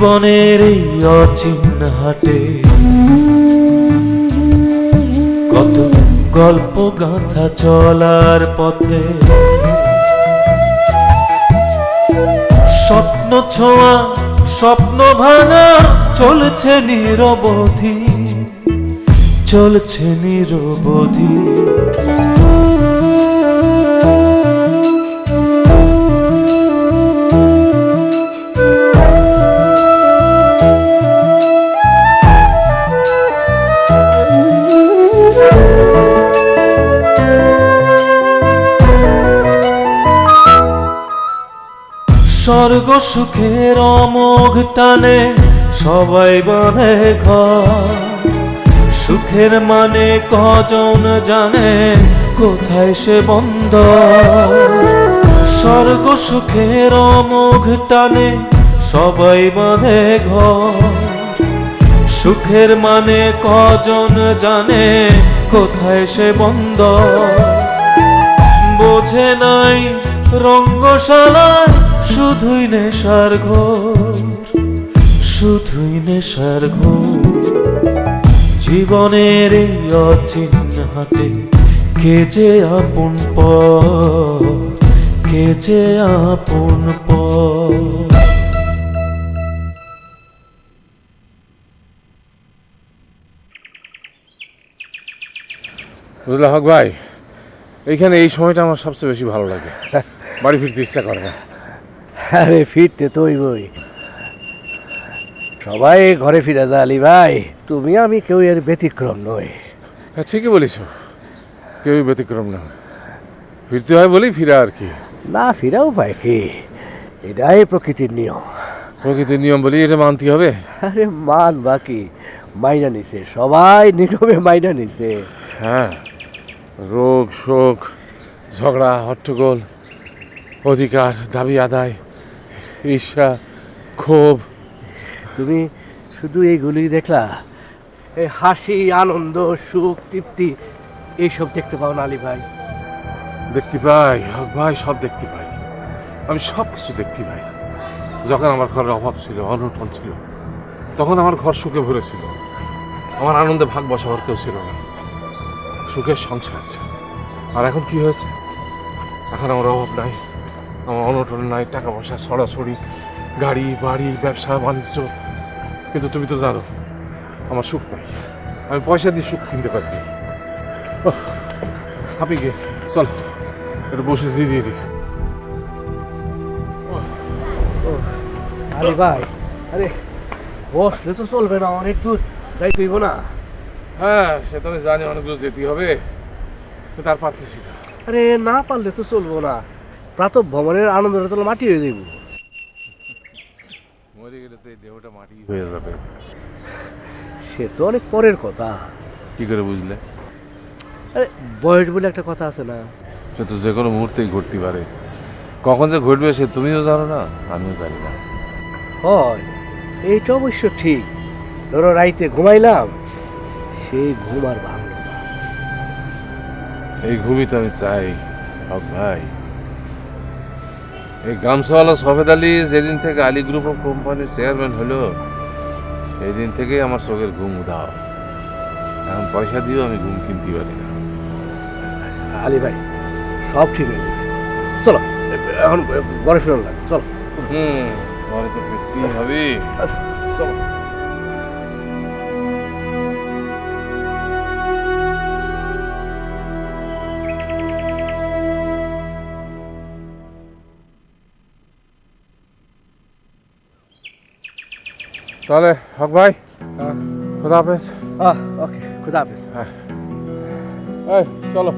জীবনের এই অচিন হাটে। কত গল্প গাথা চলার পথে। স্বপ্ন ছোঁয়া, স্বপ্ন ভাঙা চলছে নিরবধি চলছে নিরবধি স্বর্গ সুখের অমোঘ টানে সবাই বাঁধে ঘর। সুখের মানে কজন জানে কোথায় সে বন্ধ স্বর্গ সুখের অমোঘ টানে সবাই বাঁধে ঘর। সুখের মানে কজন জানে কোথায় সে বন্ধ বোঝে নাই রঙ্গশালায় শুধুই নেশার ঘোর, শুধুই নেশার ঘোর। জীবনের এই হাটে কে যে আপন পর কে যে আপন পর বুঝলে হক ভাই, এইখানে এই সময়টা আমার সবচেয়ে বেশি ভালো লাগে। বাড়ি ফিরতে ইচ্ছা করে না। আরে ফিরতে তো বই সবাই ঘরে ফিরে যা আলী ভাই। তুমি আমি কেউ এর ব্যতিক্রম নই। হ্যাঁ ঠিকই বলিস কেউই ব্যতিক্রম না। ফিরতে হয় বলেই ফিরা আর কি। না ফিরাও পায় কি? এটাই প্রকৃতির নিয়ম। প্রকৃতির নিয়ম বলি এটা মানতে হবে? আরে মান বাকি। মাইনা নিছে। সবাই নীরবে মাইনা নিছে। হ্যাঁ রোগ শোক ঝগড়া হট্টগোল অধিকার দাবি আদায়। ঈর্ষা ক্ষোভ। তুমি শুধু এইগুলি দেখলা? এই হাসি আনন্দ সুখ তৃপ্তি এইসব দেখতে পাও না আলী ভাই। দেখতে পাই হক ভাই সব দেখতে পাই। আমি সব কিছু দেখতে পাই। যখন আমার ঘরের অভাব ছিল অনটন ছিল তখন আমার ঘর সুখে ভরেছিল আমার আনন্দে ভাগ বসাবার কেউ ছিল না। সুখের সংসার আর এখন কি হয়েছে? এখন আমার অভাব নাই। আমার অনটন নাই টাকা পয়সা সরাসরি গাড়ি বাড়ি ব্যবসা বাণিজ্য। কিন্তু তুমি তো জানো আমার সুখ নাই। আমি পয়সা দিয়ে সুখ কিনতে পারি হাঁপিয়ে গেছি চলো একটু বসে জিরিয়ে দিই। আরে ভাই আরে বসলে তো চলবে না অনেক দূর। যাইতে হইব না হ্যাঁ সে তো আমি জানি অনেক দূর যেতে হবে। তার পারতেছি না। আরে না পারলে তো চলবো না। প্রাতঃ ভ্রমণের আনন্দটা তো মাটি হয়ে যাইব। মরে গেলে তো এই দেহটা মাটি হয়ে যাবে। সে তো অনেক পরের কথা। কি করে বুঝলে? আরে বয়স বলে একটা কথা আছে না। সে তো যে কোনো মুহূর্তেই ঘটতে পারে। কখন যে ঘটবে সে তুমিও জানো না আমিও জানি না। হয় এইটা অবশ্য ঠিক। ধরো রাইতে ঘুমাইলাম সেই ঘুম আর ভাঙলো এই ঘুমই তো আমি চাই ভাই এই গামসাওয়ালা সফেদ আলী যেদিন থেকে আলী গ্রুপ অফ কোম্পানির চেয়ারম্যান হলো এই দিন থেকেই আমার চোখের ঘুম উদাও এখন পয়সা দিয়েও আমি ঘুম কিনতে পারি না। আলী ভাই সব ঠিক আছে যাবে চলো এখন ঘরে ফেরত লাগে চলো। হুম ঘরে তো ফিরতেই হবে। তাহলে হক ভাই। খোদা হাফেজ। আহ ওকে খুদা হাফিজ। এই চলো।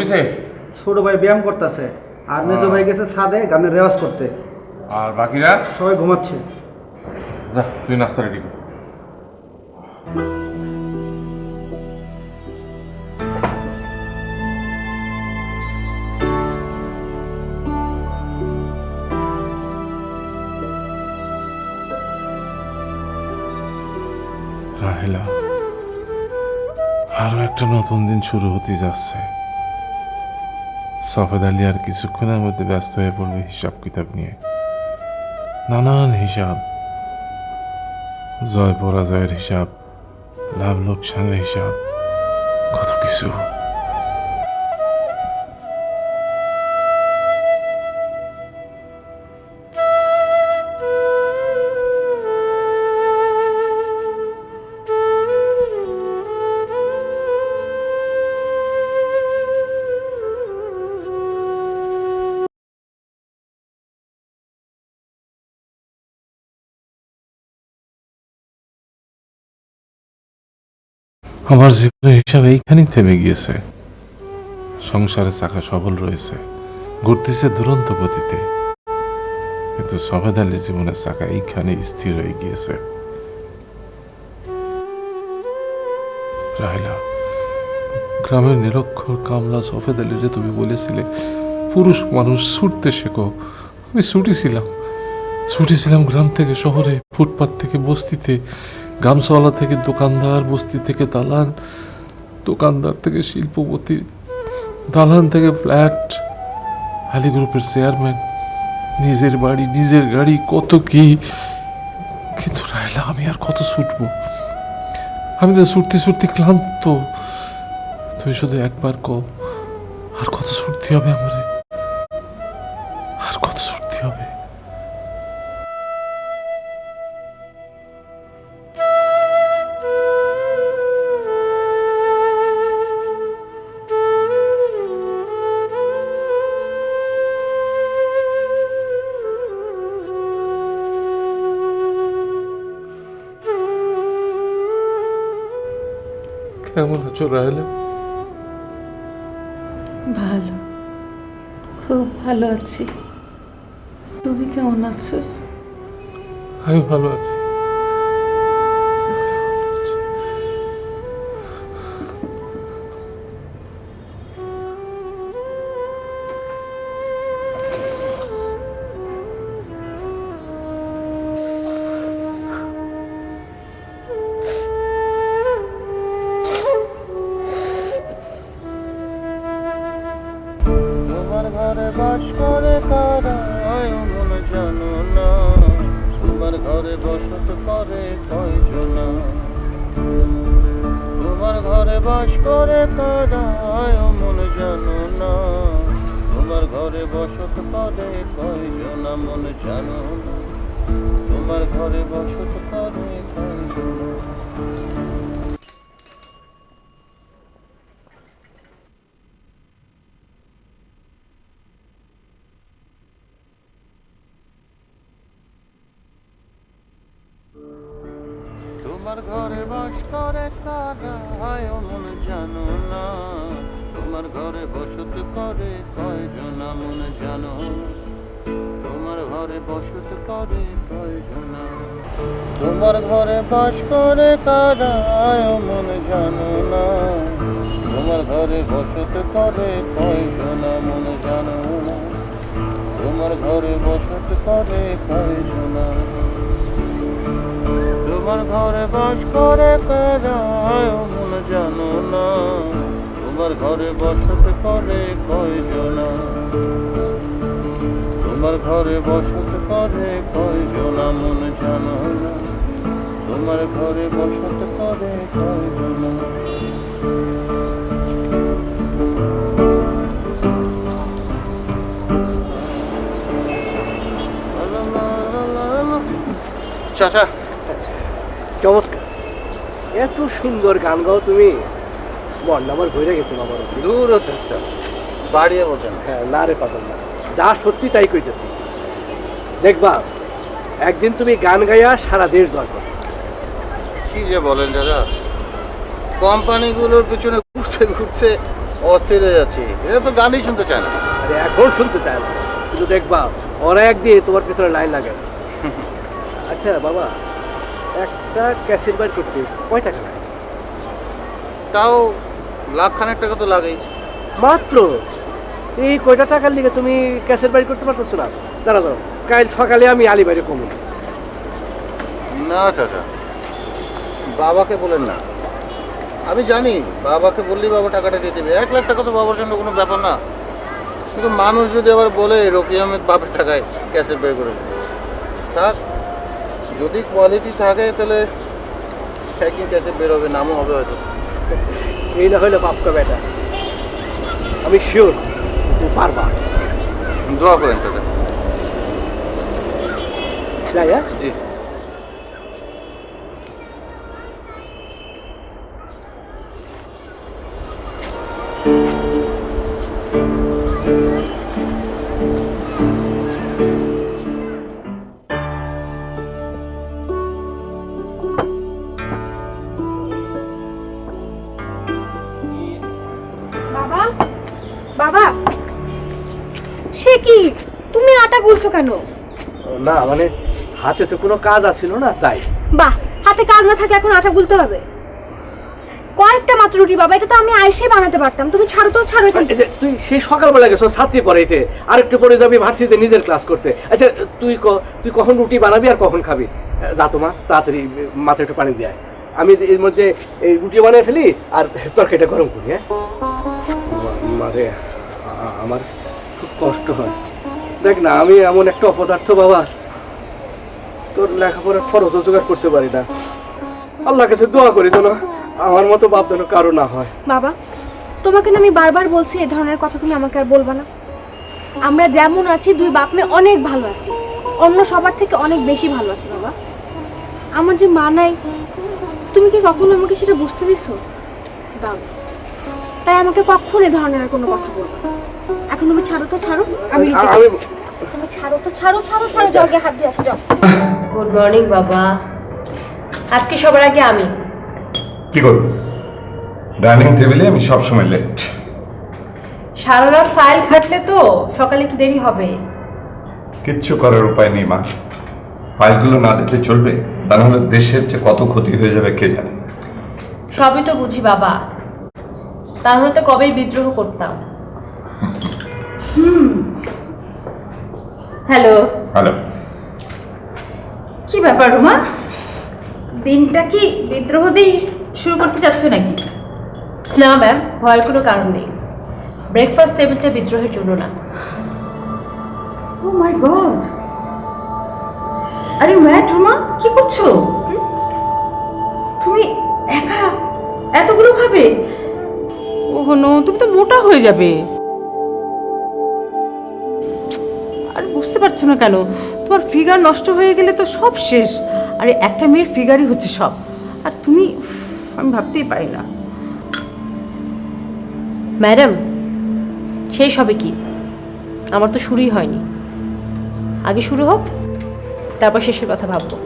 উঠেছে? ছোট ভাই ব্যায়াম করতেছে। আর মেজো ভাই গেছে ছাদে গানের রেওয়াজ করতে। আর বাকিরা? সবাই ঘুমাচ্ছে। যা তুই নাস্তা রেডি কর। রাহেলা আরও একটা নতুন দিন শুরু হতে যাচ্ছে। সফেদ আলী আর কিছুক্ষণের মধ্যে ব্যস্ত হয়ে পড়বে হিসাব কিতাব নিয়ে। নানান হিসাব, জয় পরাজয়ের হিসাব লাভ লোকসানের হিসাব, কত কিছু। আমার জীবনের হিসাব এইখানেই থেমে গিয়েছে। সংসারের চাকা সবল রয়েছে। ঘুরতেছে দুরন্ত গতিতে। কিন্তু আলীর জীবনের চাকা এইখানে স্থির হয়ে গিয়েছে। রায়লা গ্রামের নিরক্ষর কামলা সফেদ আলীরে তুমি বলেছিলে, পুরুষ মানুষ ছুটতে শেখো। আমি ছুটেছিলাম। ছুটেছিলাম গ্রাম থেকে শহরে, ফুটপাত থেকে বস্তিতে। গামছাওয়ালা থেকে দোকানদার, বস্তি থেকে দালান, দোকানদার থেকে শিল্পপতি, দালান থেকে ফ্ল্যাট আলি গ্রুপের চেয়ারম্যান, নিজের বাড়ি, নিজের গাড়ি, কত কি? কিন্তু রায়লা, আমি আর কত ছুটবো? আমি তো ছুটতে ছুটতে ক্লান্ত। তুমি শুধু একবার কো আর কত ছুটতে হবে আমারে? কেমন আছো রাহেলা? ভালো। খুব ভালো আছি। তুমি কেমন আছো? আমি ভালো আছি। ঘরে বাস করে কারা আয় মন জানো না তোমার ঘরে বসত করে কয়জনা। তোমার ঘরে বাস করে কারা আয় মন জানো না তোমার ঘরে বসত করে কয়জনা, মন জানো না তোমার ঘরে বসত করে তোমার ঘরে বাস করে কারা হায় মন জানো না। তোমার ঘরে বসত করে কয়জনা মন জানো? তোমার ঘরে বসত করে কয়জনা তোমার ঘরে বাস করে কারা হায় মন জানো না। তোমার ঘরে বসত করে কয়জনা মন জানো? না তোমার ঘরে বসত করে কয়জনা তোমার ঘরে বাস করে কারায় মন জানো না। তোমার ঘরে বসত করে কয়জনা? তোমার ঘরে বসত করে কয়জনা? মন জানো না। তোমার ঘরে বসত করে কয়জনা? চাচা চমৎকার। এত সুন্দর গান গাও তুমি। মন আমার ঘুরে গেছে বাবার দূর হচ্ছে। বাড়িয়ে বলছেন। হ্যাঁ না রে পাগল না। যা সত্যি তাই কইতেছি। দেখবা একদিন তুমি গান গাইয়া সারা দেশ জয় করবে কি যে বলেন দাদা। কোম্পানিগুলোর পিছনে ঘুরতে ঘুরতে অস্থির হয়ে যাচ্ছি। এটা তো গানই শুনতে চায় না। আরে এখন শুনতে চায় না। কিন্তু দেখবা ওরা একদিন তোমার পিছনে লাইন লাগে আচ্ছা বাবা একটা ক্যাসেট বাইর করতে কয় টাকা লাগে? তাও লাখ খানেক টাকা তো লাগেই। মাত্র? এই কয়টা টাকার লিগে তুমি ক্যাসেট বাইর করতে পারতেছো না? দাঁড়া দাঁড়া কাল সকালে আমি আলি বাইরে কমু। না চাচা বাবাকে বলেন না। আমি জানি বাবাকে বললেই বাবা টাকাটা দিয়ে দেবে। এক লাখ টাকা তো বাবার জন্য কোনো ব্যাপার না। কিন্তু মানুষ যদি আবার বলে রফি আহমেদ বাপের টাকায় ক্যাসেট বের করে থাক যদি কোয়ালিটি থাকে তাহলে প্যাকিং ক্যাশে বেরোবে নামও হবে হয়তো। এই না হইলে পাপকা বেটা আমি শিওর পারবা। দোয়া করেন তাহলে। যাই হ্যাঁ? জি। কেন? না মানে হাতে তো কোনো কাজ আসছিল না তাই। বাহ হাতে কাজ না থাকলে এখন আটা গুলতে হবে। কয়েকটা মাত্র রুটি বাবা এটা তো আমি আইসে বানাতে পারতাম। তুমি ছাড়ো তো ছাড়ো এখান তুই সেই সকালবেলা গেছো ছাত্রী পড়াইতে আর একটু পরে যাবি ভার্সিটিতে নিজের ক্লাস করতে। আচ্ছা তুই ক- তুই কখন রুটি বানাবি আর কখন খাবি? যা তো মা তাড়াতাড়ি মাথায় একটু পানি দিয়ে। আমি এর মধ্যে এই রুটি বানিয়ে ফেলি আর তরকারিটা গরম করি হ্যাঁ? মা- মারে আ- আমার খুব কষ্ট হয়। দেখ না, আমি এমন একটা অপদার্থ বাবা। তোর লেখাপড়ার খরচ জোগাড় করতে পারি না। আল্লাহ কাছে দোয়া করি যেন আমার মতো বাপ যেন কারও না হয়। বাবা, তোমাকে না আমি বারবার বলছি এই ধরনের কথা তুমি আমাকে আর বলবা না। আমরা যেমন আছি, দুই বাপ মেয়ে অনেক ভালো আছি। অন্য সবার থেকে অনেক বেশি ভালো আছি বাবা। আমার যে মা নাই, তুমি কি কখনো আমাকে সেটা বুঝতে দিছো? দাও তাই আমাকে কখনো এ ধরনের কোনো কথা বলব এখন তুমি ছাড়ো তো ছাড়ো। আমি তুমি ছাড়ো তো ছাড়ো ছাড়ো ছাড়ো জগে হাত দিয়ে আসো যাও। গুড মর্নিং বাবা। আজকে সবার আগে আমি। কি করব ডাইনিং টেবিলে আমি সবসময় লেট সারা রাত ফাইল ঘাটলে তো সকালে একটু দেরি হবে। কিচ্ছু করার উপায় নেই মা। ফাইলগুলো না দেখলে চলবে। তা নাহলে দেশের যে কত ক্ষতি হয়ে যাবে কে জানে? সবই তো বুঝি বাবা। তাহলে তো কবেই বিদ্রোহ করতাম। হ্যালো। হ্যালো। কি ব্যাপার রুমা? দিনটা কি বিদ্রোহ দিয়ে শুরু করতে চাচ্ছ নাকি? না ম্যাম ভয়ের কোনো কারণ নেই। ব্রেকফাস্ট টেবিলটা বিদ্রোহের জন্য না। ও মাই গড আরে ম্যাট রুমা কি করছ? তুমি একা এতগুলো খাবে? ও নো তুমি তো মোটা হয়ে যাবে। পারছ না কেন? তোমার ফিগার নষ্ট হয়ে গেলে তো সব শেষ। আরে একটা মেয়ের ফিগারই হচ্ছে সব। আর তুমি আমি ভাবতেই পারি না। ম্যাডাম শেষ হবে কি? আমার তো শুরুই হয়নি। আগে শুরু হোক তারপর শেষের কথা ভাববো।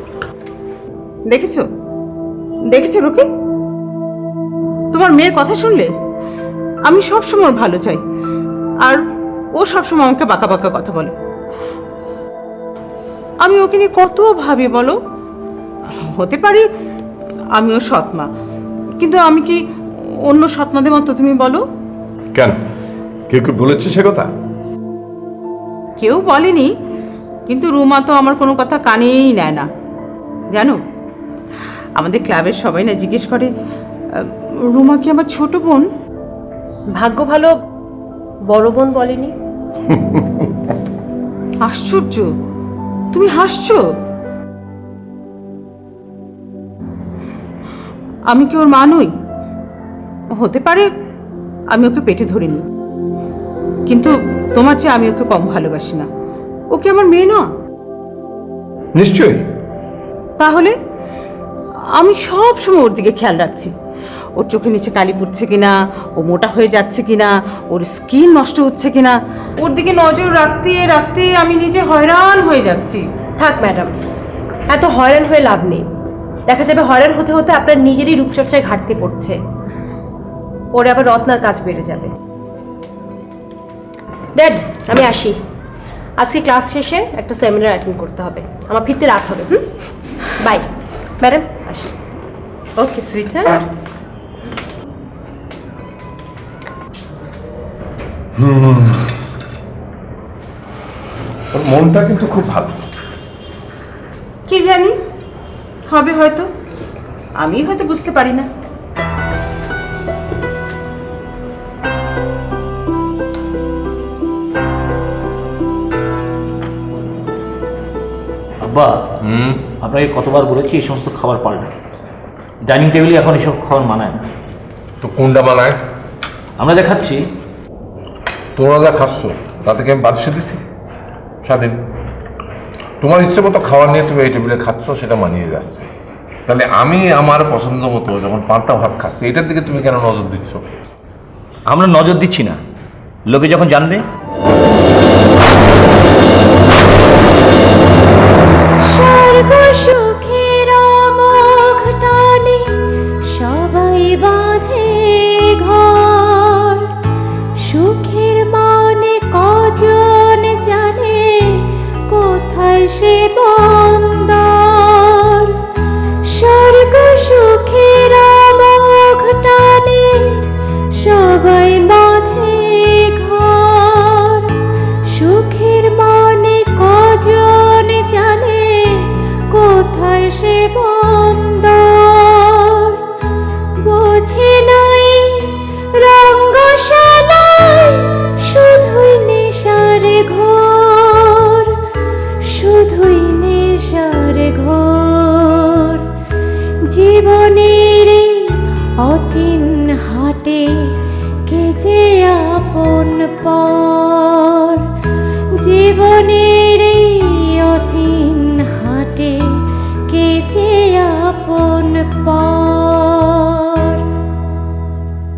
দেখেছ? দেখেছ রুকি? তোমার মেয়ের কথা শুনলে? আমি সব সময় ভালো চাই। আর ও সবসময় আমাকে বাঁকা বাঁকা কথা বলে। আমি ওকে নিয়ে কত ভাবি বলো? হতে পারি আমি ওর সৎমা। কিন্তু আমি কি অন্য সৎমাদের মতো তুমি বলো? কেন? কেউ কি বলেছে সে কথা? কেউ বলেনি কিন্তু রুমা তো আমার কোনো কথা কানেই নেয় না। জানো আমাদের ক্লাবের সবাই না জিজ্ঞেস করে রুমা কি আমার ছোট বোন? ভাগ্য ভালো বড় বোন বলেনি। আশ্চর্য! তুমি হাসছো? আমি কি ওর মা নই? হতে পারে আমি ওকে পেটে ধরিনি। কিন্তু তোমার চেয়ে আমি ওকে কম ভালোবাসি না। ওকে আমার মেয়ে না নিশ্চয়ই। তাহলে আমি সব সময় ওর দিকে খেয়াল রাখছি। ওর চোখে নিচে কালি পড়ছে কিনা ও মোটা হয়ে যাচ্ছে কিনা ওর স্কিন নষ্ট হচ্ছে কিনা ওর দিকে নজর রাখতে রাখতে আমি নিজে হয়রান হয়ে যাচ্ছি। থাক ম্যাডাম এত হয়রান হয়ে লাভ নেই। দেখা যাবে হয়রান হতে হতে আপনার নিজেরই রূপচর্চায় ঘাটতি পড়ছে। পরে আবার রত্নার কাজ বেড়ে যাবে। ড্যাড আমি আসি। আজকে ক্লাস শেষে একটা সেমিনার অ্যাটেন্ড করতে হবে। আমার ফিরতে রাত হবে হুম? বাই। ম্যাডাম আসি। ওকে সুইটার ওর মনটা কিন্তু খুব ভালো। কি জানি? হবে হয়তো। আমি হয়তো বুঝতে পারি না। আব্বা হুম? আপনাকে কতবার বলেছি এই সমস্ত খাবার পাল্টে ডাইনিং টেবিলে এখন এসব খাবার মানায় না। তো কোনটা বানায় আমরা দেখাচ্ছি তোমরা যা খাচ্ছ, তাতে কি আমি বাদশে দিছি? স্বাধীন। তোমার ইচ্ছে মতো খাওয়া নিয়ে তুমি এই টেবিলে খাচ্ছ, সেটা মানিয়ে যাচ্ছে। তাহলে আমি আমার পছন্দ মতো যখন পান্তা ভাত খাচ্ছি, এটার দিকে তুমি কেন নজর দিচ্ছ? আমরা নজর দিচ্ছি না। লোকে যখন জানবে